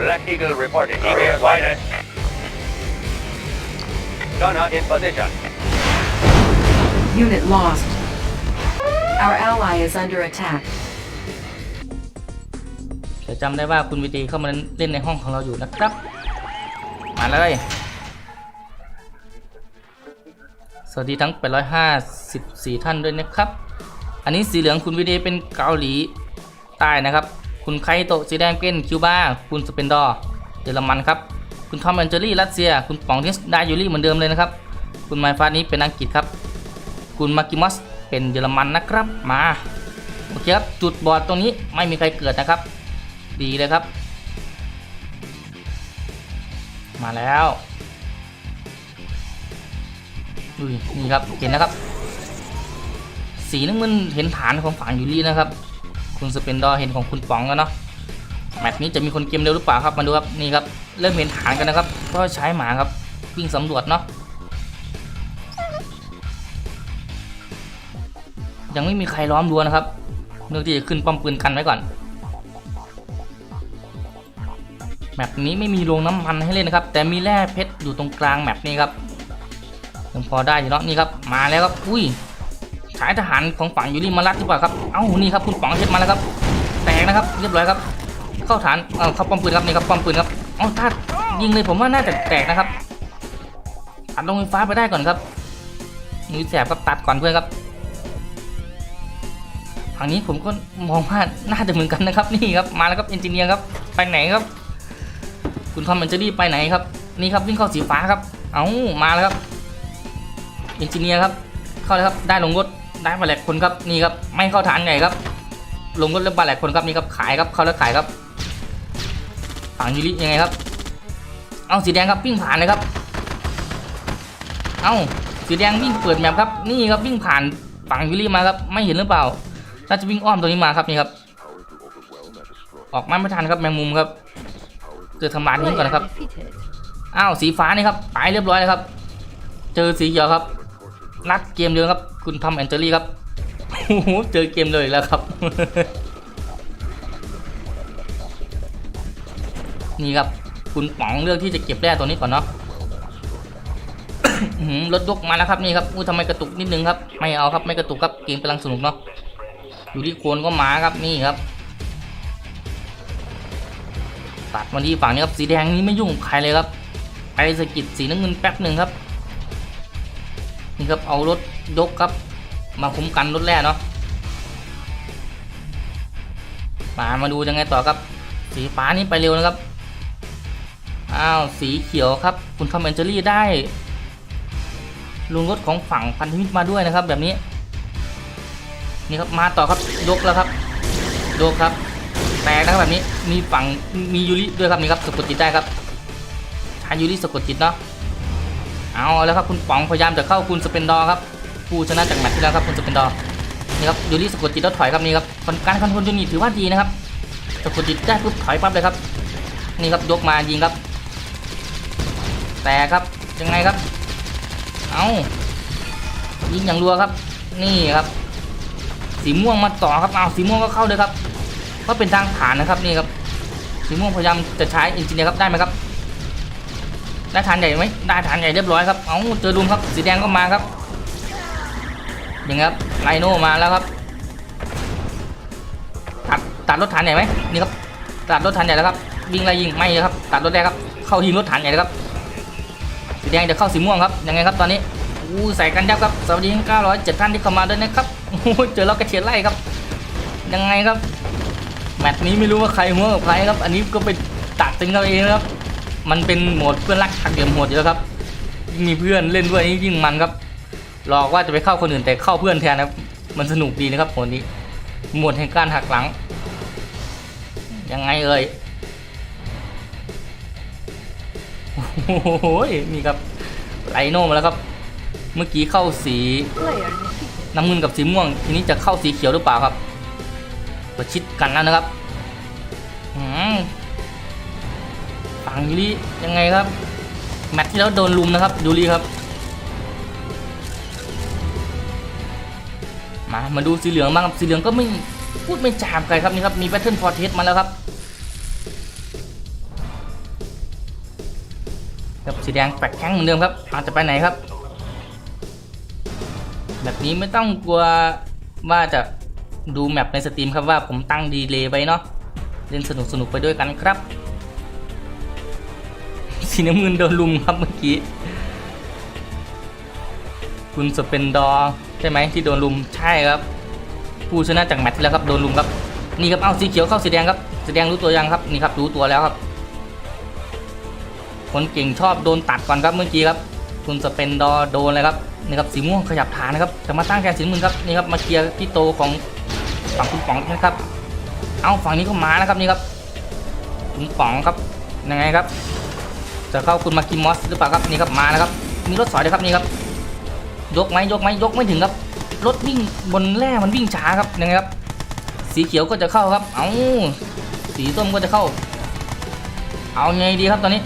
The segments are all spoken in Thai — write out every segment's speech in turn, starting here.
Black Eagle reporting. ETA wider. Gunner in position. Unit lost. Our ally is under attack. จะจำได้ว่าคุณวีดีเข้ามาเล่นในห้องของเราอยู่นะครับ มาเลย สวัสดีทั้ง 854 ท่านด้วยนะครับ อันนี้สีเหลืองคุณวีดีเป็นเกาหลีใต้นะครับ คุณไคโตะสีแดงเป็นคิวบาคุณสเปนดอร์เยอรมันครับ คุณทอมแอนเจอรี่รัสเซีย คุณป๋องทิสไดยูรี่เหมือนเดิมเลยนะครับ คุณไมฟานี้เป็นอังกฤษครับ คุณมากิมอสเป็นเยอรมันนะครับ มาโอเคครับ จุดบอดตรงนี้ไม่มีใครเกิดนะครับ ดีเลยครับ มาแล้วนี่ครับ เห็นนะครับ สีน้ำมันเห็นฐานของฝั่งยูรี่นะครับ คุณสเปนดอร์เห็นของคุณป๋องกันเนาะแมตช์นี้จะมีคนเกมเร็วหรือเปล่าครับมาดูครับนี่ครับเริ่มเห็นฐานกันนะครับ ก็ใช้หมาครับวิ่งสำรวจเนาะยังไม่มีใครล้อมรั้วนะครับเนื่องที่จะขึ้นป้อมปืนกันไว้ก่อนแมปนี้ไม่มีโรงน้ำมันให้เล่นนะครับ แต่มีแร่เพชรอยู่ตรงกลางแมปนี้ครับยังพอได้อยู่เนาะนี่ครับมาแล้วครับอุ้ย ฉายทหารของฝั่งยูริมารัดหรือเปล่าครับ เอ้า นี่ครับคุณป๋องเพชรมาแล้วครับ แตกนะครับ เรียบร้อยครับ เข้าฐานเออเข้าป้อมปืนครับนี่ครับป้อมปืนครับเอ้าถ้ายิงเลยผมว่าน่าจะแตกนะครับตัดลงไฟฟ้าไปได้ก่อนครับมือแสบครับตัดก่อนเพื่อนครับฝั่งนี้ผมก็มองว่าน่าจะเหมือนกันนะครับ นี่ครับมาแล้วครับเอนจิเนียร์ครับไปไหนครับ คุณทอมแอนเจอรี่ไปไหนครับ นี่ครับวิ่งเข้าสีฟ้าครับ เอ้ามาแล้วครับเอนจิเนียร์ครับ เข้าเลยครับได้ลงรถ ได้บาแหลกคนครับนี่ครับไม่เข้าฐานใหญ่ครับ ลงรถแล้วบาแหลกคนครับนี่ครับขายครับเข้าแล้วขายครับฝั่งยูริยังไงครับ เอาสีแดงครับวิ่งผ่านเลยครับ เอาสีแดงวิ่งเปิดแมปครับนี่ครับวิ่งผ่านฝั่งยูริมาครับไม่เห็นหรือเปล่าน่าจะวิ่งอ้อมตัวนี้มาครับนี่ครับ ออกมาไม่ทันครับแมงมุมครับเจอทำลายนี้ก่อนนะครับอ้าวสีฟ้านี่ครับไปเรียบร้อยแล้วครับ เจอสีเขียวครับรัดเกมเดียวครับ คุณทอมแอนเจอรี่ครับโอ้โหเจอเกมเลยแล้วครับ นี่ครับ คุณป๋องเลือกที่จะเก็บแร่ตัวนี้ก่อนเนาะรถยกมาแล้วครับนี่ครับอู้ทำไมกระตุกนิดนึงครับ ไม่เอาครับไม่กระตุกครับเกมกำลังสนุกเนาะอยู่ที่โคนก็มาครับนี่ครับ ตัดมาที่ฝั่งนี้ครับสีแดงนี้ไม่ยุ่งกับใครเลยครับไปสกิดสีน้ำเงินแป๊บหนึ่งครับ นี่ครับเอารถ ยกครับ มาคุ้มกันรถแร่เนาะมามาดูยังไงต่อครับ สีฟ้านี่ไปเร็วนะครับ อ้าว สีเขียวครับ คุณคอมเมนเจอรี่ได้ลุงรถของฝั่งพันธมิตรมาด้วยนะครับ แบบนี้ นี่ครับมาต่อครับยกแล้วครับยกครับแตกนะครับแบบนี้มีฝั่งมียูริด้วยครับนี่ครับสะกดจิตได้ครับใช้ยูริสะกดจิตเนาะเอาแล้วครับคุณป๋องพยายามจะเข้าคุณสเปนดอร์ครับ ผู้ชนะจากแมตช์ที่แล้วครับคุณสเปนดอร์นี่ครับยูริสะกดจิตแล้วถอยครับนี่ครับการคอนโทรลยูนิตถือว่าดีนะครับสะกดจิตได้ปุ๊บถอยปั๊บเลยครับ นี่ครับยกมายิงครับ แต่ครับยังไงครับ เอายิงอย่างรัวครับ นี่ครับ สีม่วงมาต่อครับเอาสีม่วงก็เข้าเลยครับ ก็เป็นทางผ่านนะครับนี่ครับสีม่วงพยายามจะใช้อินจิเนียร์ครับได้ไหมครับได้ฐานใหญ่ไหมได้ฐานใหญ่เรียบร้อยครับ เอาเจอลุมครับ สีแดงก็มาครับ ย่างนี้ครับไลโนมาแล้วครับ ตัดตัดรถฐานใหญ่ไหมนี่ครับตัดรถฐานใหญ่แล้วครับวิ่งไล่ยิงไม่ครับ ตัดรถแรกครับ เข้ายิงรถฐานใหญ่เลยครับสีแดงจะเข้าสีม่วงครับยังไงครับตอนนี้อู้ใส่กันยับครับสวัสดีทั้ง907ท่านที่เข้ามาด้วยนะครับโอ้เจอล็อกกระเทียนไล่ครับ ยังไงครับแมตช์นี้ไม่รู้ว่าใครหัวกับใครครับ อันนี้ก็ไปตัดตึงเราเองครับ มันเป็นโหมดเพื่อนรักหักเหลี่ยมโหดอยู่แล้วครับ มีเพื่อนเล่นด้วยนี่ยิ่งมันครับ หลอกว่าจะไปเข้าคนอื่นแต่เข้าเพื่อนแทนนะมันสนุกดีนะครับโหมนี้หมดแห่งการหักหลัง ยังไงเอ่ยโอ้โหนี่ครับไลโนมาแล้วครับ เมื่อกี้เข้าสีน้ำเงินกับสีม่วง ทีนี้จะเข้าสีเขียวหรือเปล่าครับประชิดกันแล้วนะครับอืมฝั่งยูริยังไงครับ แมตช์ที่แล้วโดนลุมนะครับยูริครับ มามาดูสีเหลืองบ้างสีเหลืองก็ไม่พูดไม่จามใครครับนี่ครับมีแพทเทิร์นฟอร์เทสมาแล้วครับครับสีแดงแปลกแข้งเหมือนเดิมครับอาจจะไปไหนครับ แบบนี้ไม่ต้องกลัวว่าจะดูแมปในสตรีมครับว่าผมตั้งดีเลย์ไว้เนาะเล่นสนุกสนุกไปด้วยกันครับ สีน้ำเงินโดนลุมครับเมื่อกี้ คุณสเปนดอร์ ใช่ไหมที่โดนลุมใช่ครับ ผู้ชนะจากแมตช์ที่แล้วครับโดนลุมครับนี่ครับเอาสีเขียวเข้าสีแดงครับสีแดงรู้ตัวยังครับนี่ครับรู้ตัวแล้วครับ คนเก่งชอบโดนตัดก่อนครับเมื่อกี้ครับคุณสเปนดอร์โดนเลยครับนี่ครับสีม่วงขยับฐานนะครับจะมาตั้งแทนสีน้ำเงินครับนี่ครับมาเคลียร์พี่โตของฝั่งคุณป๋องนะครับ เอาฝั่งนี้ก็มานะครับนี่ครับคุณป๋องครับยังไงครับจะเข้าคุณมาคิมอสหรือเปล่าครับนี่ครับมาแล้วครับมีรถสอยด้วยครับนี่ครับ ยกไหมยกไหมยกไม่ถึงครับ รถวิ่งบนแร่มันวิ่งช้าครับยังไงครับ สีเขียวก็จะเข้าครับ เอาสีส้มก็จะเข้า เอาไงดีครับตอนนี้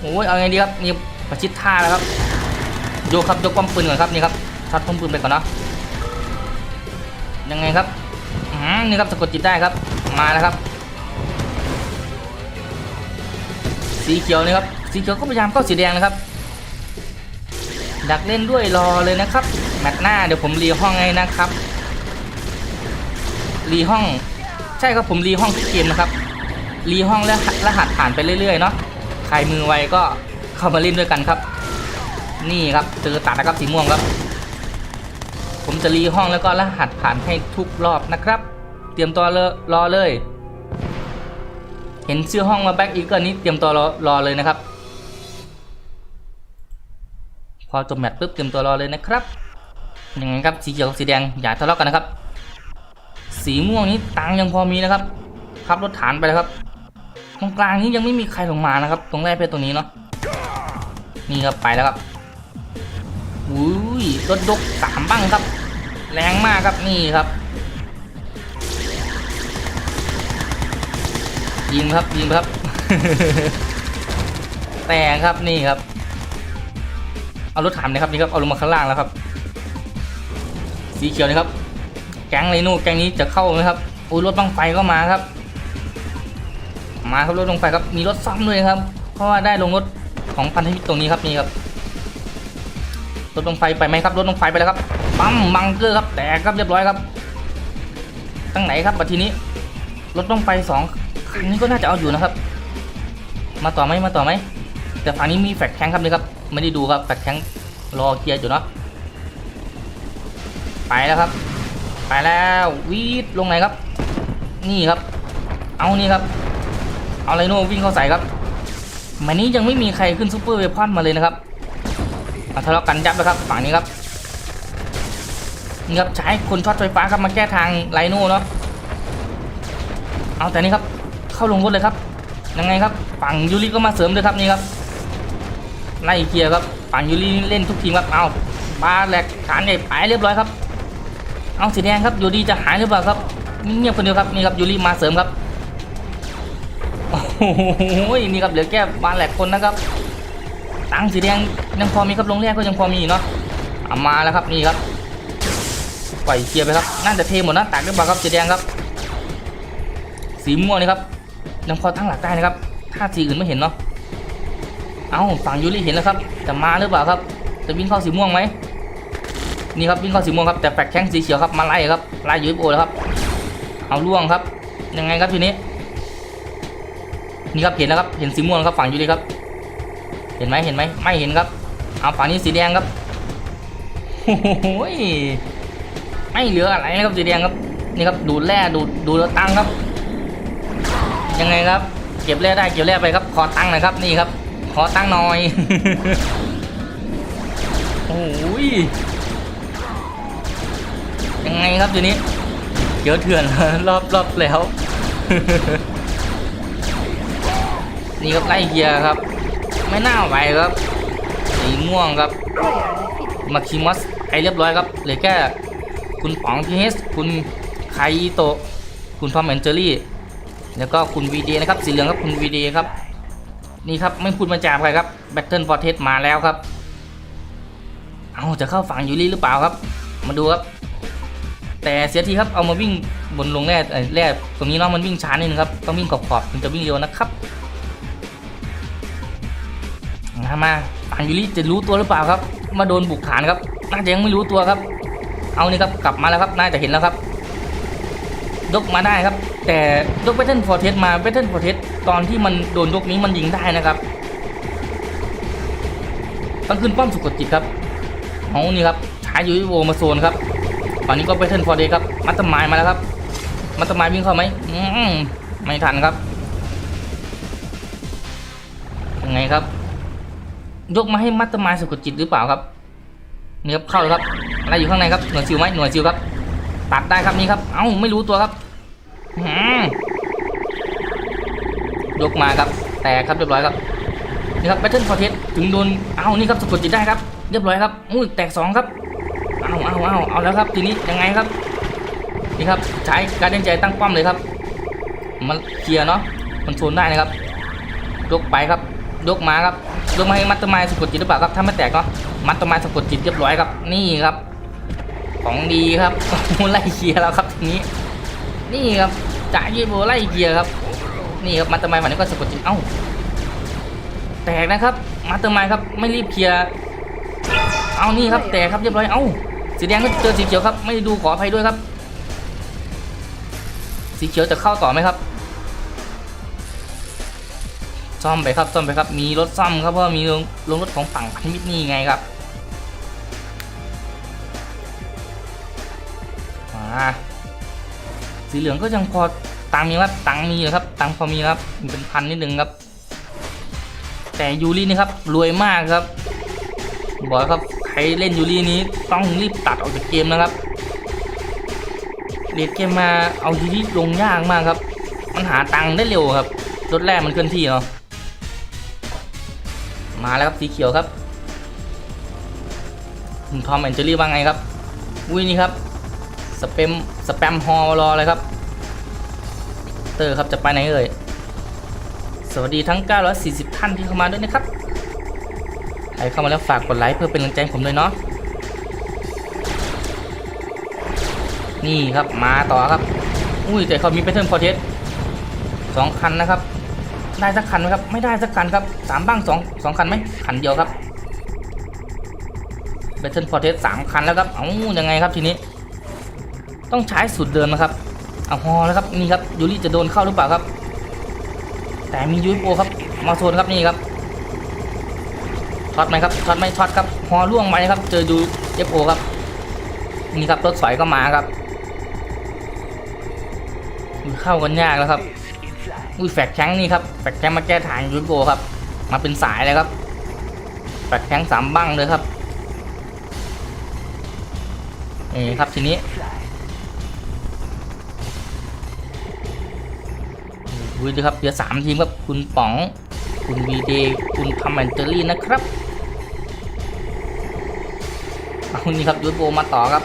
โอ้ยเอาไงดีครับนี่ประชิดท่าแล้วครับโยกครับยกป้อมปืนก่อนครับนี่ครับช็อตป้อมปืนไปก่อนเนาะยังไงครับนี่ครับสะกดจิตได้ครับ มาแล้วครับ สีเขียวนี่ครับสีเขียวก็พยายามเข้าสีแดงนะครับ ดักเล่นด้วยรอเลยนะครับแมตช์หน้าเดี๋ยวผมรีห้องให้นะครับ รีห้อง ใช่ครับผมรีห้องทุกเกมนะครับ รีห้องและรหัสผ่านไปเรื่อยๆเนาะใครมือไวก็เข้ามาเล่นด้วยกันครับ นี่ครับเจอตัดนะครับสีม่วงครับ ผมจะรีห้องแล้วก็รหัสผ่านให้ทุกรอบนะครับ เตรียมตัวรอเลย เห็นชื่อห้องมาแบ็กอีกเกิลนี้เตรียมตัวรอรอเลยนะครับ อจบแมตช์ปุ๊บเตรียมตัวรอเลยนะครับยังไงครับสีเขียวกับสีแดงอย่าทะเลาะกันนะครับ สีม่วงนี้ตังยังพอมีนะครับขับรถฐานไปเลยครับตรงกลางนี้ยังไม่มีใครลงมานะครับ ตรงแรกเป็นตรงนี้เนาะนี่ครับไปแล้วครับอุ้ยรถยกสามบ้างครับ แรงมากครับนี่ครับยิงครับยิงครับ แต่ครับนี่ครับ เอารถถามนะครับนี่ครับเอาลงมาข้างล่างแล้วครับ สีเขียวนะครับ แก๊งไรนู่แก๊งนี้จะเข้าไหมครับอุ้ยรถบังไฟก็มาครับ มาครับรถลงไฟครับมีรถซ่อมด้วยครับ เพราะว่าได้ลงรถของพันธมิตรตรงนี้ครับนี่ครับรถลงไฟไปไหมครับรถลงไฟไปแล้วครับปั๊มบังเกอร์ครับแตกครับเรียบร้อยครับตั้งไหนครับบัดทีนี้รถลงไฟสองคันนี้ก็น่าจะเอาอยู่นะครับ มาต่อไหมมาต่อไหมแต่ฝั่งนี้มีแฟกแข้งครับนี่ครับ ไม่ได้ดูครับแฟกแข้งรอเคลียร์อยู่เนาะไปแล้วครับ ไปแล้ววีดลงไหนครับ นี่ครับ เอานี่ครับ เอาไรโน่วิ่งเข้าใส่ครับมันนี้ยังไม่มีใครขึ้นซูเปอร์เวพอนมาเลยนะครับมาทะเลาะกันยับนะครับฝั่งนี้ครับนี่ครับใช้คนช็อตไฟฟ้าครับมาแก้ทางไรโน่เนาะเอาแต่นี่ครับเข้าลงรถเลยครับยังไงครับฝั่งยูริก็มาเสริมด้วยครับนี่ครับ ไล่เคลียร์ครับฝั่งยูริเล่นทุกทีมครับเอาบาแหลกฐานใหญ่ไปเรียบร้อยครับ เอาสีแดงครับยูริจะหายหรือเปล่าครับเงียบคนเดียวครับนี่ครับยูริมาเสริมครับโอ้โหนี่ครับเหลือแค่บาแหลกคนนะครับตังสีแดงยังพอมีครับลงแรกก็ยังพอมีอยู่เนาะเอามาแล้วครับนี่ครับปล่อยเคลียร์ไปครับน่าจะเทหมดนะตักหรือเปล่าครับสีแดงครับ สีม่วงนี่ครับยังพอตั้งหลักได้นะครับถ้าสีอื่นไม่เห็นเนาะ เอาฝั่งยูริเห็นแล้วครับจะมาหรือเปล่าครับ จะวิ่งเข้าสีม่วงไหมนี่ครับวิ่งเข้าสีม่วงครับแต่แฟกแข้งสีเขียวครับมาไล่ครับไล่ยูริโอแล้วครับ เอาล่วงครับ ยังไงครับทีนี้ นี่ครับเห็นแล้วครับเห็นสีม่วงครับฝั่งยูริครับ เห็นไหมเห็นไหมไม่เห็นครับเอาฝั่งนี้สีแดงครับโอ้โหยไม่เหลืออะไรนะครับสีแดงครับนี่ครับดูดแร่ดูดดูดแล้วตังครับ ยังไงครับ เก็บแร่ได้เก็บแร่ไปครับขอตังน่อยครับนี่ครับ ขอตังค์หน่อย โอ้ยยังไงครับทีนี้เกียวเถื่อนรอบรอบแล้ว นี่ครับไล่เกียร์ครับ ไม่น่าไหวครับสีม่วงครับมาคิมัสไอเรียบร้อยครับเหลือแค่คุณป๋องพีเอสคุณไคโตะคุณทอมแอนเจอรี่ แล้วก็คุณวีดีนะครับ สีเหลืองครับคุณวีดีครับ นี่ครับไม่พูดมาจากใครครับแบตเทิลฟอร์เทสมาแล้วครับ เอาจะเข้าฝั่งยูริหรือเปล่าครับ มาดูครับ แต่เสียทีครับเอามาวิ่งบนลงแร่แร่ตรงนี้เนาะมันวิ่งช้านิดนึงครับต้องวิ่งขอบๆถึงจะวิ่งเร็วนะครับมามาอันยูริจะรู้ตัวหรือเปล่าครับ มาโดนบุกฐานครับ น่าจะยังไม่รู้ตัวครับ เอานี่ครับกลับมาแล้วครับน่าจะเห็นแล้วครับยกมาได้ครับ แต่ยกเบทเทิลฟอร์เทสมาเบทเทิลฟอร์เทส ตอนที่มันโดนยกนี้มันยิงได้นะครับต้องขึ้นป้อมสุกจิตครับเอานี่ครับใชายยูริโวมาโซนครับตอนนี้ก็เบทเทิลฟอร์เทสครับมัตตมายมาแล้วครับ มัตตมายวิ่งเข้าไหมอืมไม่ทันครับยังไงครับ ยกมาให้มัตตมายสะกจิตหรือเปล่าครับนี่ครับเข้าเลยครับอะไรอยู่ข้างในครับหน่วยซิลไหมหน่วยซิลครับ ตัดได้ครับนี่ครับ เอ้าไม่รู้ตัวครับหืม ยกมาครับ แตกครับเรียบร้อยครับนี่ครับแบทเทิลฟอเทสถึงโดนเอ้านี่ครับสะกดจิตได้ครับ เรียบร้อยครับอุ้ยแตกสองครับเอาเอาเอาเอาแล้วครับทีนี้ยังไงครับนี่ครับใช้การเดินใจตั้งป้อมเลยครับมันเคลียร์เนาะมันโซนได้นะครับยกไปครับยกมาครับยกมาให้มัตตมายสะกดจิตหรือเปล่าครับถ้าไม่แตกเนาะมัตตมายสะกดจิตเรียบร้อยครับ นี่ครับ ของดีครับไล่เคลียร์แล้วครับทีนี้ นี่ครับจ่ายยีโบไล่เคลียร์ครับ นี่ครับมัตเตอร์มายฝั่งนี้ก็สะกดจิตเอ้าแตกนะครับมัตเตอร์มายครับไม่รีบเคลียร์เอานี่ครับแตกครับเรียบร้อยเอ้าสีแดงก็เจอสีเขียวครับ ไม่ดูขออภัยด้วยครับ สีเขียวจะเข้าต่อไหมครับซ่อมไปครับซ่อมไปครับมีรถซ่อมครับเพราะว่ามีลงรถของฝั่งพันธมิตรนี่ไงครับอ่าสีเหลืองก็ยังพอ ตังค์มีครับตังค์มีอยู่ครับ ตังค์พอมีครับมีเป็นพันนิดนึงครับ แต่ยูรินี่ครับรวยมากครับบอกครับใครเล่นยูรินี้ต้องรีบตัดออกจากเกมนะครับเรียนเกมมาเอายูริลงยากมากครับ มันหาตังค์ได้เร็วครับรถแรกมันเคลื่อนที่เนาะมาแล้วครับสีเขียวครับคุณทอมแอนเจอรี่ว่าไงครับ อุ้ยนี่ครับสเปมสแปมฮอลรอเลยครับ เตอร์ครับจะไปไหนเอ่ยสวัสดีทั้ง 940 ท่านที่เข้ามาด้วยนะครับใครเข้ามาแล้วฝากกดไลค์เพื่อเป็นกำลังใจผมด้วยเนาะนี่ครับมาต่อครับ อุ้ยแต่เขามีแพทเทิร์นพอเทสสองคันนะครับ ได้สักคันไหมครับ ไม่ได้สักคันครับสามบ้างสองสองคันไหมคันเดียวครับแบทเทิลพอเทสสามคันแล้วครับเอ้ายังไงครับทีนี้ ต้องใช้สูตรเดิมนะครับ เอาฮอแล้วครับนี่ครับยูริจะโดนเข้าหรือเปล่าครับ แต่มียูริโปครับมาโซนครับนี่ครับช็อตไหมครับช็อตไหมช็อตครับฮอล่วงไปครับ เจอยูเอฟโอครับนี่ครับรถสอยก็มาครับเข้ากันยากแล้วครับอุ้ยแฟกแข้งนี่ครับแฟกแข้งมาแก้ทางยูริโปครับ มาเป็นสายเลยครับแฟกแข้งสามบังเลยครับนี่ครับทีนี้ ดูดิครับเหลือสามทีมครับคุณป๋อง คุณวีเดย์คุณทอมแอนเจอรี่นะครับเอานี่ครับยูโบมาต่อครับ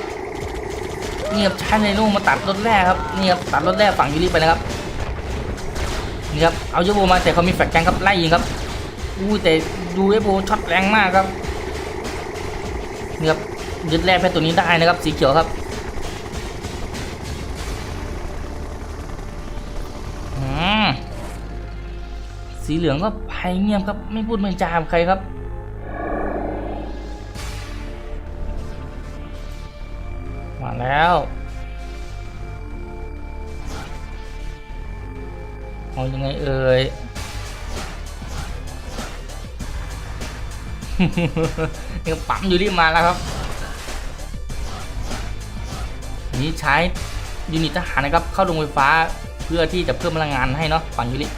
นี่ครับชาในนู่มาตัดรถแรกครับนี่ครับตัดรถแรกฝั่งยูริไปนะครับนี่ครับเอายูโบมาแต่เขามีแฟลชแกงครับไล่ยิงครับอู้แต่ยูเอโบช็อตแรงมากครับนี่ครับยึดแรกแพ้ตัวนี้ได้นะครับสีเขียวครับ สีเหลืองก็ไปเงียบครับไม่พูดไม่จากับใครครับ มาแล้วเอายังไงเอ่ยนี่ก็ปั๊มอยู่รีบมาแล้วครับ นี่ใช้ยูนิตทหารนะครับเข้าโรงไฟฟ้าเพื่อที่จะเพิ่มพลังงานให้เนาะฝั่งยูริ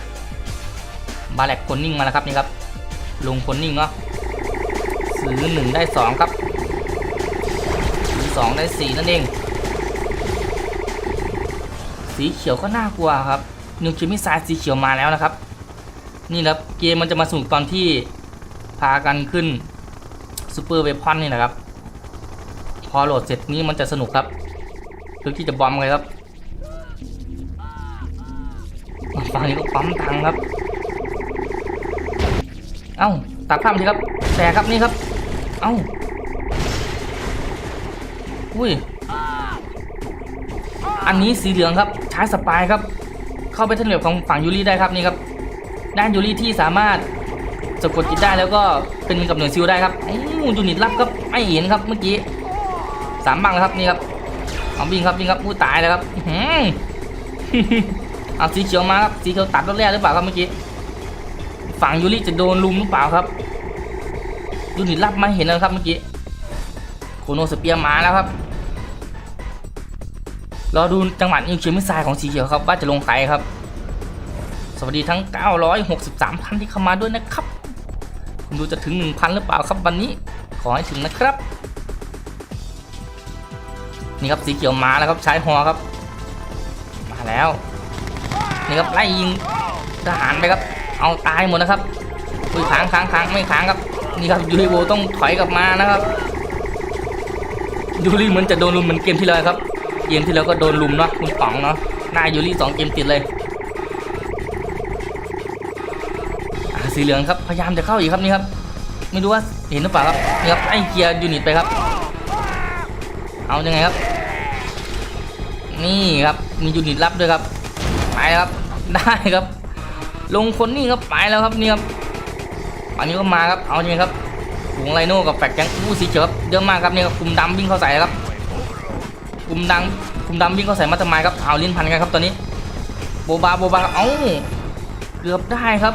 บาแลกคนนิ่งมาแล้วครับนี่ครับ ลงคนนิ่งเนาะซื้อหนึ่งได้สองครับซื้อสองได้สี่นั่นเอง สีเขียวก็น่ากลัวครับนิวเคลียร์มิสไซล์สีเขียวมาแล้วนะครับ นี่ครับเกมมันจะมาสนุกตอนที่พากันขึ้นซูเปอร์เวพอนนี่นะครับ พอโหลดเสร็จนี้มันจะสนุกครับเพื่อที่จะบอมเลยครับฝั่งนี้ก็ปั๊มตังครับ เอ้าตัดภาพทีครับ แต่ครับนี่ครับ เอ้า อุ้ย อันนี้สีเหลืองครับ ใช้สปายครับ เข้าไปทันเหลวของฝั่งยูริได้ครับนี่ครับ ด้านยูริที่สามารถสะกดจิตได้แล้วก็เป็นกับหน่วยซิลได้ครับอู้ยูนิตลับครับไม่เห็นครับเมื่อกี้สามบังแล้วครับนี่ครับเอาวิ่งครับวิ่งครับอู้ตายแล้วครับอื้อหือเอาสีเขียวมาครับสีเขียวตัดรถแรกหรือเปล่าครับเมื่อกี้ ฝั่งยูริจะโดนลุมหรือเปล่าครับยูนิตลับมาเห็นแล้วครับเมื่อกี้โคโนสเปียร์มาแล้วครับรอดูจังหวะนิวเคลียร์มิสไซล์ของสีเขียวครับว่าจะลงใครครับ สวัสดีทั้ง 963ท่านที่เข้ามาด้วยนะครับคุณดูจะถึง 1,000 หรือเปล่าครับวันนี้ขอให้ถึงนะครับ นี่ครับสีเขียวมาแล้วครับใช้ฮอครับ มาแล้ว นี่ครับไล่ยิงทหารไปครับ เอาตายหมดนะครับอุ้ยค้างค้างค้างไม่ค้างครับนี่ครับยูริโวต้องถอยกลับมานะครับยูริเหมือนจะโดนลุมเหมือนเกมที่แล้วครับเกมที่แล้วก็โดนลุมเนาะคุณป๋องเนาะหน้ายูริสองเกมติดเลยสีเหลืองครับพยายามจะเข้าอีกครับนี่ครับไม่รู้ว่าเห็นหรือเปล่าครับนี่ครับไอ้เคลียร์ยูนิตไปครับ เอายังไงครับ นี่ครับมียูนิตรับด้วยครับไปครับได้ครับ ลงคนนี่ครับไปแล้วครับนี่ครับอันนี้ก็มาครับเอายังไงครับถุงไรโน่กับแฟกแกงอู้สีเขียวครับเยอะมากครับนี่ครับกลุ่มดำวิ่งเข้าใส่ครับกลุ่มดำกลุ่มดำวิ่งเข้าใส่มาทำไมครับเอาลิ้นพันกันครับตอนนี้โบบาโบบาเอ้าเกือบได้ครับ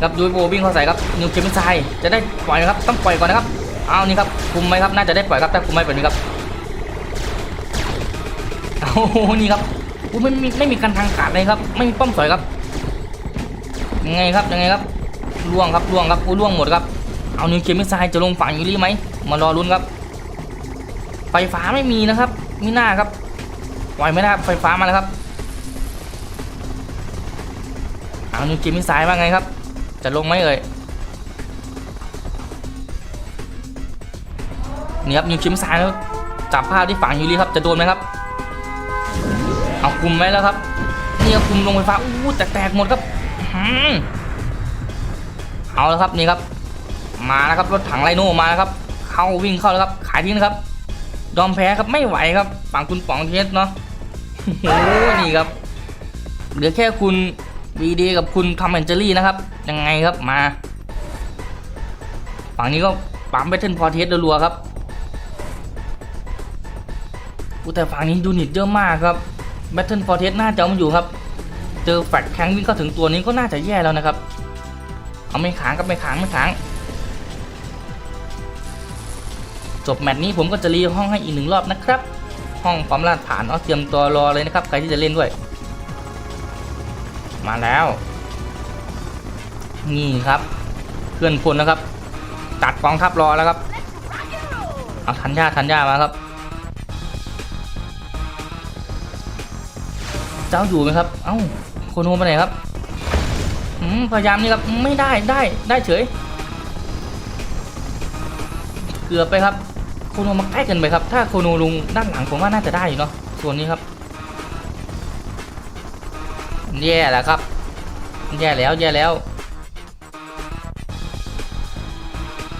ครับยูโบวิ่งเข้าใส่ครับนิวเคมิไซจะได้ปล่อยนะครับต้องปล่อยก่อนนะครับเอานี่ครับคุมไหมครับน่าจะได้ปล่อยครับถ้าคุมไม่แบบนี้ครับโอ้โหนี่ครับอู้ไม่มีไม่มีการทางขาดเลยครับ ไม่มีป้อมสอยครับ ยังไงครับยังไงครับล่วงครับล่วงครับอู้ล่วงหมดครับเอานิวเคลียร์มิสไซล์จะลงฝั่งยูริไหมมารอลุ้นครับ ไฟฟ้าไม่มีนะครับมีหน้าครับปล่อยไม่ได้ครับไฟฟ้ามาแล้วครับเอานิวเคลียร์มิสไซล์ว่าไงครับ จะลงไหมเอ่ยนี่ครับนิวคิมซายแล้วจับภาพที่ฝังยูริครับจะโดนไหมครับเอาคุมไว้แล้วครับนี่ยคุมลงไฟฟ้าอู้แตกๆหมดครับ เอาแล้วครับนี่ครับ มาแล้วครับรถถังไลโน่มาแล้วครับ เข้าวิ่งเข้าแล้วครับ ขายทิ้งนะครับยอมแพ้ครับไม่ไหวครับฝั่งคุณป๋องเทสเนาะโอ้โหนี่ครับเหลือแค่คุณวีดีกับคุณทอมแอนเจอรี่นะครับ ยังไงครับมา ฝั่งนี้ก็ปั๊มแบทเทิลพอเทสรัวครับอู้แต่ฝั่งนี้ยูนิตเยอะมากครับแบทเทิลพอเทสน่าจะเอามันอยู่ครับ เจอแฟลชแข้งวิ่งเข้าถึงตัวนี้ก็น่าจะแย่แล้วนะครับ เอาไม่ค้างกับไม่ค้างไม่ค้าง จบแมตช์นี้ผมก็จะรีห้องให้อีกหนึ่งรอบนะครับ ห้องความลาดฐานเอาเตรียมตัวรอเลยนะครับ ใครที่จะเล่นด้วย มาแล้ว นี่ครับเพื่อนพลนะครับ ตัดกองทัพรอแล้วครับ เอาทันยาทันยามาครับเจ้าอยู่ไหมครับ เอ้า โคโนไปไหนครับพยายามนี่ครับไม่ได้ได้ได้เฉย เกือบไปครับโคโนมาใกล้เกันไปครับ ถ้าโคโนลุงด้านหลังผมว่าน่าจะได้อยู่เนาะส่วนนี้ครับ แย่แล้วครับ แย่แล้วแย่แล้ว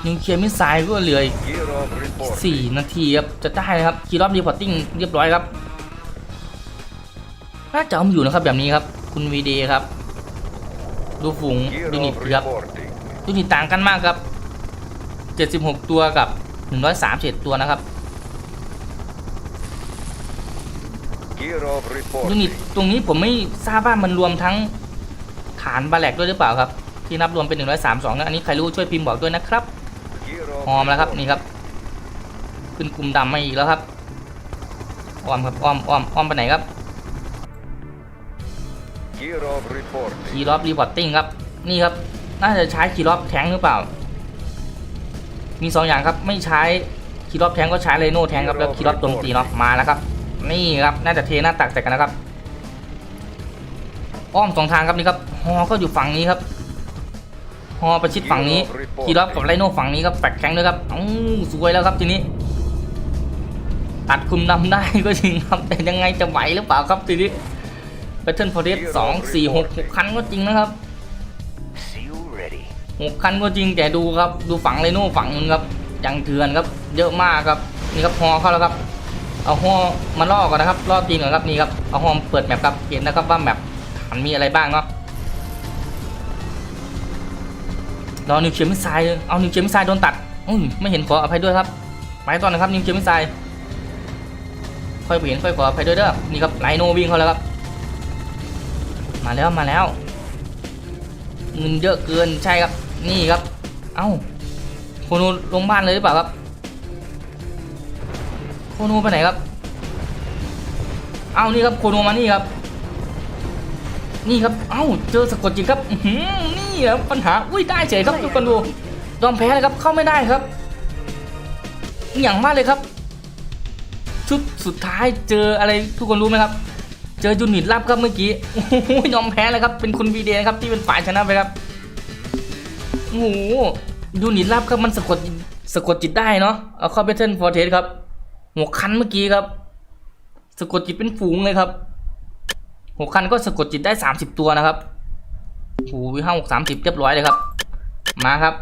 นิวเคลียร์มิสไซล์ก็เหลืออีกสี่นาทีครับจะได้เลยครับคีรอบรีพอร์ติ้งเรียบร้อยครับน่าจะเอาอยู่นะครับแบบนี้ครับ คุณวีดีครับ ดูฝูง Gear ยูนิต of ครับ reporting. ยูนิตต่างกันมากครับ 76 ตัวกับ 131ตัวนะครับ Gear of ยูนิต reporting. ตรงนี้ผมไม่ทราบว่ามันรวมทั้งฐานบาแลกด้วยหรือเปล่าครับ ที่นับรวมเป็น 132นะอันนี้ใครรู้ช่วยพิมพ์บอกด้วยนะครับ Gear of หอมแล้วครับ reporting. นี่ครับขึ้นกลุ่มดำมาอีกแล้วครับอ้อมครับอ้อมอ้อมอ้อมไปไหนครับ Gear of reporting. คีย์รอบรีพอร์ติ้งครับ นี่ครับ น่าจะใช้คีย์รอบแทงค์หรือเปล่า มีสองอย่างครับ ไม่ใช้คีย์รอบแทงค์ก็ใช้เรโน่แทงค์ครับ แล้วคีย์รอบโจมตีเนาะ มาแล้วครับ นี่ครับ น่าจะเทหน้าตักใส่กันนะครับ อ้อมสองทางครับนี่ครับ ฮอ ก็อยู่ฝั่งนี้ครับ ฮอประชิดฝั่งนี้ คีย์รอบกับไรโน่ฝั่งนี้ครับแฟกแข้งด้วยครับอ้าวสวยแล้วครับทีนี้ตัดคุมนำได้ก็จริงครับ แต่ยังไงจะไหวหรือเปล่าครับทีนี้ แพทเทิร์นพอเทสสองสี่หกหกคันก็จริงนะครับหกคันก็จริงแต่ดูครับดูฝั่งไรโน่ฝั่งนึงครับยังเถื่อนครับเยอะมากครับนี่ครับฮอเข้าแล้วครับเอาฮอมาล่อก่อนนะครับล่อตีนก่อนครับนี่ครับเอาฮอมเปิดแมปครับเห็นนะครับว่าแมปมันมีอะไรบ้างเนาะรอนิวเคลียร์มิสไซล์เอานิวเคลียร์มิสไซล์โดนตัดอุ้ยไม่เห็นขออภัยด้วยครับไปต่อนะครับนิวเคลียร์มิสไซล์ค่อยเห็นค่อยขออภัยด้วยเด้อนี่ครับไลโนวิ่งเข้าแล้วครับ มาแล้วมาแล้วเงินเยอะเกินใช่ครับ นี่ครับ เอ้าโคโนลงบ้านเลยหรือเปล่าครับโคโนไปไหนครับ เอ้านี่ครับโคโนมานี่ครับ นี่ครับ เอ้าเจอสะกดจิตครับหือนี่ครับปัญหาอุ้ยได้เฉยครับทุกคนดูยอมแพ้เลยครับเข้าไม่ได้ครับ อย่างมากเลยครับ ชุดสุดท้ายเจออะไรทุกคนรู้ไหมครับ เจอยูนิตลับครับเมื่อกี้โอ้โหยอมแพ้เลยครับ เป็นคุณวีเดนครับที่เป็นฝ่ายชนะไปครับโอ้โหยูนิตลับครับมันสะกดสะกดจิตได้เนาะเอาเข้าไปเทนฟอร์เทสครับหัวคันเมื่อกี้ครับ สะกดจิตเป็นฝูงเลยครับหัวคันก็สะกดจิตได้30ตัวนะครับโอ้โหห้าหกสามสิบเรียบร้อยเลยครับ มาครับ